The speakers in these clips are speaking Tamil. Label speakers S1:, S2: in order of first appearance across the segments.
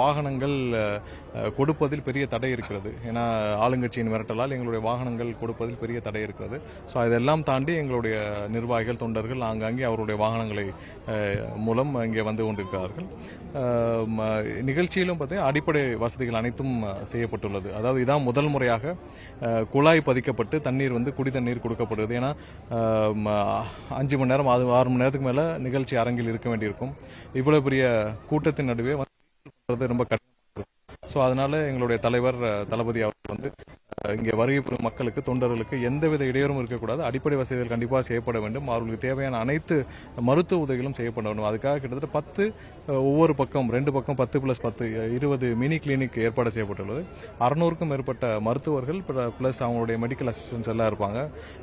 S1: வாகனங்கள் கொடுப்பதில் பெரிய தடை இருக்கிறது. ஏன்னா ஆளுங்கட்சியின் மிரட்டலால் எங்களுடைய வாகனங்கள் கொடுப்பதில் பெரிய தடை இருக்கிறது. ஸோ இதெல்லாம் தாண்டி எங்களுடைய நிர்வாகிகள் தொண்டர்கள் ஆங்காங்கே அவருடைய வாகனங்களை மூலம் இங்கே வந்து கொண்டிருக்கிறார்கள். ம- நிகழ்ச்சியிலும் பார்த்தீங்கன்னா அடிப்படை வசதிகள் அனைத்தும் செய்யப்பட்டுள்ளது. அதாவது இதான் முதல் முறையாக குழாய் பதிக்கப்பட்டு தண்ணீர் வந்து குடி தண்ணீர் கொடுக்கப்படுது ஏன்னா அஞ்சு மணி நேரம் அது ஆறு மணி நேரத்துக்கு மேலே நிகழ்ச்சி அரங்கில் இருக்க வேண்டியிருக்கும். இவ்வளோ பெரிய கூட்டத்தின் நடுவே வந்து ரொம்ப கடினம் ஸோ அதனால எங்களுடைய தலைவர் தளபதி அவர் வந்து இங்கே வருகை புரியும் மக்களுக்கு தொண்டர்களுக்கு எந்தவித இடையூறும் இருக்கக்கூடாது. அடிப்படை வசதிகள் கண்டிப்பாக செய்யப்பட வேண்டும். அவர்களுக்கு தேவையான அனைத்து மருத்துவ உதவிகளும் செய்யப்பட வேண்டும் அதுக்காக கிட்டத்தட்ட பத்து ஒவ்வொரு பக்கம் ரெண்டு பக்கம் பத்து பிளஸ் பத்து இருபது மினி கிளினிக் ஏற்பாடு செய்யப்பட்டுள்ளது. அறுநூறுக்கும் மேற்பட்ட மருத்துவர்கள் பிளஸ் அவங்களுடைய மெடிக்கல் அசிஸ்டன்ஸ் எல்லாம் இருப்பாங்க.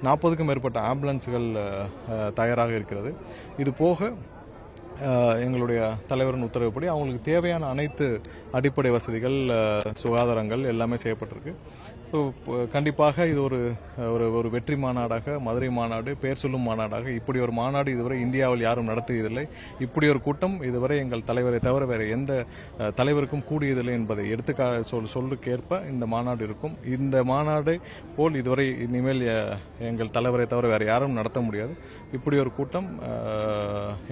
S1: நாற்பதுக்கும் மேற்பட்ட ஆம்புலன்ஸுகள் தயாராக இருக்கிறது. இது போக எங்களுடைய தலைவரின் உத்தரவுப்படி அவங்களுக்கு தேவையான அனைத்து அடிப்படை வசதிகள் சுகாதாரங்கள் எல்லாமே செய்யப்பட்டிருக்கு. ஸோ கண்டிப்பாக இது ஒரு ஒரு ஒரு வெற்றி மாநாடாக மதுரை மாநாடு பேர் சொல்லும் மாநாடாக இப்படி ஒரு மாநாடு இதுவரை இந்தியாவில் யாரும் நடத்தியதில்லை. இப்படி ஒரு கூட்டம் இதுவரை எங்கள் தலைவரை தவிர வேறு எந்த தலைவருக்கும் கூடியதில்லை என்பதை எடுத்துக்கா சொல் சொல்லுக்கேற்ப இந்த மாநாடு இருக்கும். இந்த மாநாடு போல் இதுவரை இனிமேல் எங்கள் தலைவரை தவிர வேறு யாரும் நடத்த முடியாது. இப்படி ஒரு கூட்டம்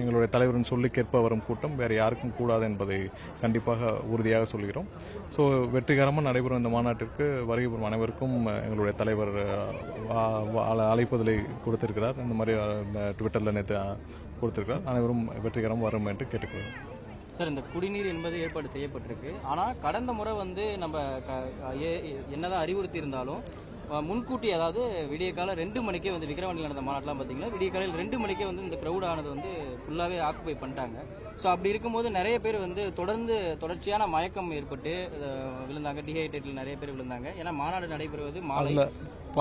S1: எங்களுடைய தலைவரின் சொல்லுக்கேற்ப வரும் கூட்டம் வேறு யாருக்கும் கூடாது என்பதை கண்டிப்பாக உறுதியாக சொல்கிறோம். ஸோ வெற்றிகரமாக நடைபெறும் இந்த மாநாட்டிற்கு வருகை அனைவருக்கும் எங்களுடைய தலைவர் அழைப்புதலை கொடுத்திருக்கிறார். இந்த மாதிரி ட்விட்டரில் நேற்று கொடுத்திருக்கிறார். அனைவரும் வெற்றிகரம் வரும் என்று கேட்டுக்கொள்கிறோம்.
S2: சார் இந்த குடிநீர் என்பது ஏற்பாடு செய்யப்பட்டிருக்கு. ஆனால் கடந்த முறை வந்து நம்ம க- ஏ- என்னதான் அறிவுறுத்தி இருந்தாலும் முன்கூட்டி அதாவது விடிய காலம் ரெண்டு மணிக்கே வந்து விக்கிரவாண்டியில் நடந்த மாநாட்டெலாம் பார்த்தீங்கன்னா விடிய காலையில் ரெண்டு மணிக்கே வந்து இந்த க்ரௌட் ஆனது வந்து ஃபுல்லாகவே ஆக்குபை பண்ணிட்டாங்க. ஸோ அப்படி இருக்கும்போது நிறைய பேர் வந்து தொடர்ந்து தொடர்ச்சியான மயக்கம் ஏற்பட்டு விழுந்தாங்க. டிஹைட்ரேட்டில் நிறைய பேர் விழுந்தாங்க. ஏன்னா மாநாடு நடைபெறுவது மாலை.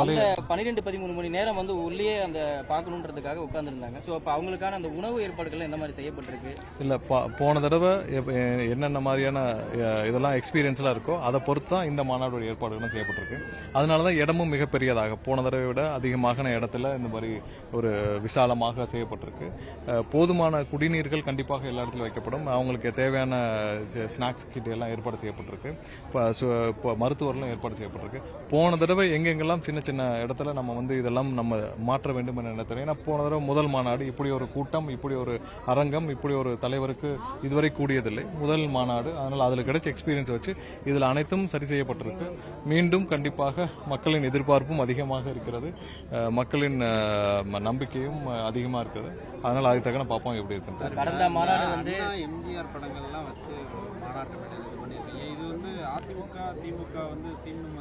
S2: அந்த பன்னிரெண்டு பதிமூணு மணி நேரம் வந்து உள்ளே அந்த பார்க்கணுன்றதுக்காக உட்கார்ந்துருந்தாங்க. ஸோ அப்போ அவங்களுக்கான அந்த உணவு ஏற்பாடுகள் எந்த மாதிரி செய்யப்பட்டிருக்கு?
S1: இல்லை போன தடவை என்னென்ன மாதிரியான இதெல்லாம் எக்ஸ்பீரியன்ஸ்லாம் இருக்கோ அதை பொறுத்து தான் இந்த மாநாடு ஏற்பாடுகளும் செய்யப்பட்டிருக்கு. அதனால தான் இடமும் மிகப்பெரியதாக போன தடவை விட அதிகமான இடத்துல இந்த மாதிரி ஒரு விசாலமாக செய்யப்பட்டிருக்கு. போதுமான குடிநீர்கள் கண்டிப்பாக எல்லா இடத்துலையும் வைக்கப்படும். அவங்களுக்கு தேவையான ஸ்நாக்ஸ் கிட் எல்லாம் ஏற்பாடு செய்யப்பட்டிருக்கு. இப்போ மருத்துவர்களும் ஏற்பாடு செய்யப்பட்டிருக்கு. போன தடவை எங்கெங்கெல்லாம் சின்ன சின்ன இடத்துல நம்ம வந்து இதெல்லாம் நம்ம மாற்ற வேண்டும் என்ற நினைத்தோம் ஏன்னா போன தடவை முதல் மாநாடு இப்படி ஒரு கூட்டம் இப்படி ஒரு அரங்கம் இப்படி ஒரு தலைவருக்கு இதுவரை கூடியதில்லை. முதல் மாநாடு. அதனால் அதில் கிடைச்ச எக்ஸ்பீரியன்ஸ் வச்சு இதில் அனைத்தும் சரி செய்யப்பட்டிருக்கு. மீண்டும் கண்டிப்பாக மக்களின் எதிர்பார்ப்பும் அதிகமாக இருக்கிறது. மக்களின் நம்பிக்கையும் அதிகமாக இருக்கிறது அதனால் அதுக்கு தக்கன பார்ப்போம் எப்படி இருக்குன்னு
S2: கடந்த மாநாடு வந்து
S3: எம்ஜிஆர் படங்கள்லாம் வச்சு மாநாட்டு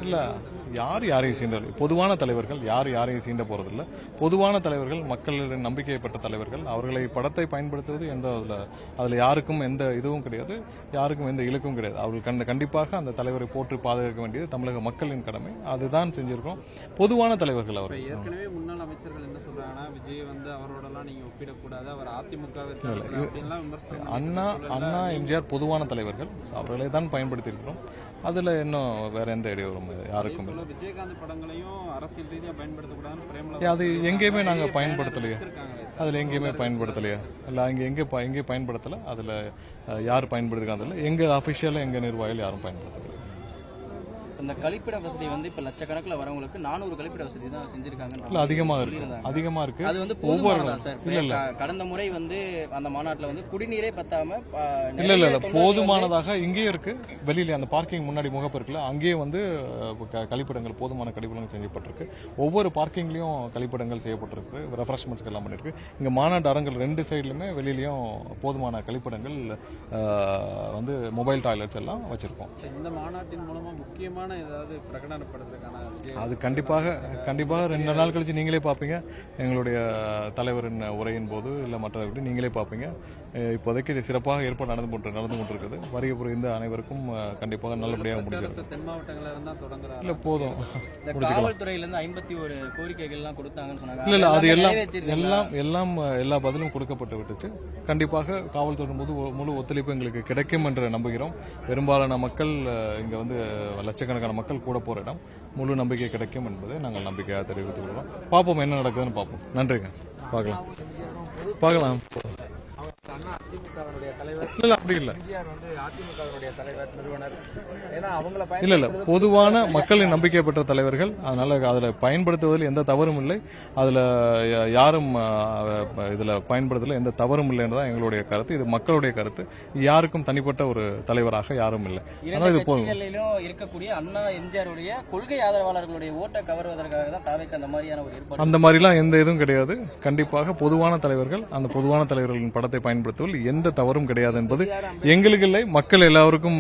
S1: இல்ல யார் யாரையும் சீண்டல? பொதுவான தலைவர்கள் யார் யாரையும் சீண்ட போறதில்ல. பொதுவான தலைவர்கள் மக்களின் நம்பிக்கையை பெற்ற தலைவர்கள் அவர்களை படத்தை பயன்படுத்துவது எந்த அதுல அதுல யாருக்கும் எந்த இதுவும் கிடையாது யாருக்கும் எந்த இலக்கும் கிடையாது. அவர்கள் கண்ட கண்டிப்பாக அந்த தலைவரை போற்றி பாதுகாக்க வேண்டியது தமிழக மக்களின் கடமை. அதுதான் செஞ்சிருக்கோம். பொதுவான தலைவர்கள் அவர்
S3: ஏற்கனவே முன்னாள் அமைச்சர்கள் என்ன சொல்றாங்கன்னா விஜய் வந்து அவரோடலாம் நீங்க ஒப்பிடக்கூடாது அவர் அதிமுக
S1: அண்ணா அண்ணா எம்ஜிஆர் பொதுவான தலைவர்கள். அவர்களை தான் பயன்படுத்தி இருக்கிறோம் அதுல இன்னும் வேற எந்த இடையூறும் யாருக்கும்
S3: விஜயகாந்த் படங்களையும் அரசியல் ரீதியா பயன்படுத்தக்கூடாதுன்னு
S1: ஏன்
S3: பிரேமலதா
S1: அது எங்கேயுமே நாங்க பயன்படுத்தலையே. அதில் எங்கேயுமே பயன்படுத்தலையா. இல்லை அங்கே எங்கே எங்கேயும் பயன்படுத்தலை. அதில் யார் பயன்படுத்துக்காதில்ல எங்கள் அஃபிஷியலாக எங்கள் நிர்வாகிகள் யாரும் பயன்படுத்தலை.
S2: இந்த கழிப்பிட வசதி வந்து இப்ப லட்சக்கணக்கில் வரவங்களுக்கு நானூறு கழிப்பிட வசதி தான் செஞ்சிருக்காங்க
S1: இல்லை அதிகமாக இருக்கு. அதிகமாக இருக்கு.
S2: அது வந்து
S1: ஒவ்வொரு
S2: போதுமானதா சார்?
S1: இல்ல, இல்ல.
S2: க- கடந்த முறை வந்து அந்த மாநாட்டுல வந்து குடிநீரே பத்தாம
S1: இல்ல இல்ல போதுமானதாக இங்கேயும் இருக்கு. வெளியில அந்த பார்க்கிங் முன்னாடி முகப்பு இருக்குல்ல அங்கேயே வந்து கழிப்பிடங்கள் போதுமான கழிப்பிடங்கள் செய்யப்பட்டிருக்கு ஒவ்வொரு பார்க்கிங்லயும் கழிப்பிடங்கள் செய்யப்பட்டிருக்கு. ரெஃப்ரெஷ்மெண்ட்ஸ்க்கு எல்லாம் பண்ணிருக்கு. இங்க மாநாடு அரங்கள் ரெண்டு சைட்லயுமே வெளியிலயும் போதுமான கழிப்பிடங்கள் வந்து மொபைல் டாய்லெட்ஸ் எல்லாம் வச்சிருக்கோம்.
S3: சரி, இந்த மாநாட்டின் மூலமா முக்கியமான ஏதாவது பிரகடனப்படுறதுக்கான விஜய்
S1: அது கண்டிப்பாக கண்டிப்பாக ரெண்டு நாள் கழிச்சு நீங்களே பார்ப்பீங்க எங்களுடைய தலைவரின் உரையின் போது இல்லை மற்ற எப்படி நீங்களே பார்ப்பீங்க இப்போதைக்கு சிறப்பாக ஏற்பாடு நடந்து கொண்டு நடந்து கொண்டிருக்குது. வருகை புரிந்த அனைவருக்கும் கண்டிப்பாக நல்லபடியாக
S3: பிரச்சாரத்தை தென் மாவட்டங்கள்ல இருந்தா தொடங்குறாரு?
S1: இல்லை போதும்.
S2: இந்த காவல்துறையில இருந்து ஐம்பத்தி ஒரு கோரிக்கைகள் எல்லாம் கொடுத்தாங்கன்னு சொன்னாங்க.
S1: இல்ல இல்ல அது எல்லாம்? எல்லாம் எல்லாம் எல்லா பதிலும் கொடுக்கப்பட்டு விட்டுச்சு. கண்டிப்பாக காவல்துறை முழு முழு ஒத்துழைப்பு எங்களுக்கு கிடைக்கும் என்று நம்புகிறோம். பெரும்பாலான மக்கள் இங்க வந்து அஹ், ஆயிரக்கணக்கான மக்கள் கூட போகிற இடம். முழு நம்பிக்கை கிடைக்கும் என்பதை நாங்கள் நம்பிக்கையாக தெரிவித்துக் கொள்கிறோம். பார்ப்போம் என்ன நடக்குதுன்னு பார்ப்போம். நன்றிங்க. பார்க்கலாம். பார்க்கலாம்.
S4: அண்ணா அதிமுகவினுடைய தலைவர்.
S1: இல்ல அப்படி இல்ல.
S4: எம்ஜிஆர் வந்து அதிமுகவினுடைய தலைவர் நிறுவனர். ஏன்னா அவங்கள
S1: இல்ல இல்ல பொதுவான மக்களின் நம்பிக்கை பெற்ற தலைவர்கள். அதனால அதுல பயன்படுத்துவதில் எந்த தவறும் இல்லை. அதுல யாரும் இதுல பயன்படுத்தல எந்த தவறும் இல்லைன்றதான் எங்களுடைய கருத்து. இது மக்களுடைய கருத்து. யாருக்கும் தனிப்பட்ட ஒரு தலைவராக யாரும் இல்லை. ஆனா
S2: இரண்டு
S1: இது போதும்.
S2: இருக்கக்கூடிய அண்ணா எம்ஜிஆருடைய கொள்கை ஆதரவாளர்களுடைய ஓட்டை கவர்வதற்காக தான் தாவைக்கு அந்த மாதிரியான ஒரு
S1: அந்த மாதிரிலாம் எந்த இதுவும் கிடையாது. கண்டிப்பாக பொதுவான தலைவர்கள் அந்த பொதுவான தலைவர்களின் படத்தை பயன்படுத்துவதில் எந்த தவறும் கிடையாது என்பது எங்களுக்கு இல்லை மக்கள் எல்லாருக்கும்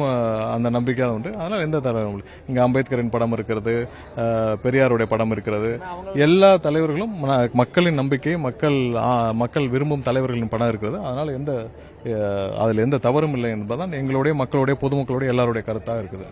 S1: அந்த நம்பிக்கை உண்டு. அதனால் எந்த தவறும் இல்லை. அம்பேத்கரின் படம் இருக்கிறது பெரியாருடைய படம் இருக்கிறது. எல்லா தலைவர்களும் மக்களின் நம்பிக்கை மக்கள் மக்கள் விரும்பும் தலைவர்களின் படம் இருக்கிறது. அதனால் எந்த அதில் எந்த தவறும் இல்லை என்பதுதான் எங்களுடைய மக்களுடைய பொதுமக்களுடைய எல்லாருடைய கருத்தாக இருக்குது.